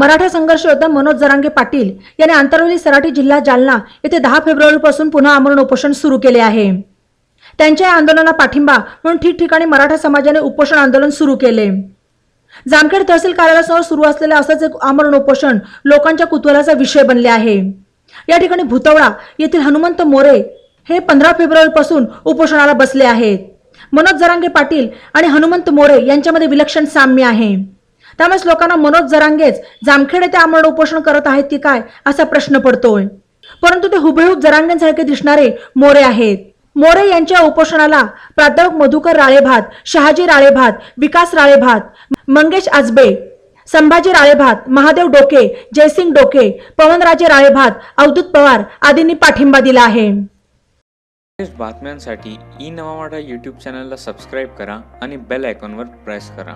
मराठा संघर्ष योद्धा मनोज जरांगे पाटील यांनी आंतरवली सराठी जिल्हा जालना येथे दहा फेब्रुवारीपासून पुन्हा आमरण उपोषण सुरू केले आहे. त्यांच्या या आंदोलनाला पाठिंबा म्हणून ठिकठिकाणी मराठा समाजाने उपोषण आंदोलन सुरू केले. जामखेड तहसील कार्यालयासमोर सुरू असलेले असंच एक आमरण उपोषण लोकांच्या कुतूहलाचा विषय बनले आहे. या ठिकाणी भुतवडा येथील हनुमंत मोरे हे पंधरा फेब्रुवारीपासून उपोषणाला बसले आहेत. मनोज जरांगे पाटील आणि हनुमंत मोरे यांच्यामध्ये विलक्षण साम्य आहे. त्यामुळेच लोकांना मनोज जरांगेच जामखेड येथे आमरण उपोषण करत आहेत की काय असा प्रश्न पडतोय. परंतु ते हुबेहूब जरांगेंसारखे दिसणारे मोरे आहेत. मोरे यांच्या उपोषणाला प्राध्यापक मधुकर राळेभात शहाजी राळेभात विकास राळेभात मंगेश आजबे संभाजी राळेभात महादेव डोके जयसिंग डोके पवनराजे राळेभात अवधूत पवार आदींनी पाठिंबा दिला आहे. बातम्यांसाठी ई नवा मराठा यूट्यूब चॅनलला सबस्क्राईब करा आणि बेल आयकॉनवर प्रेस करा.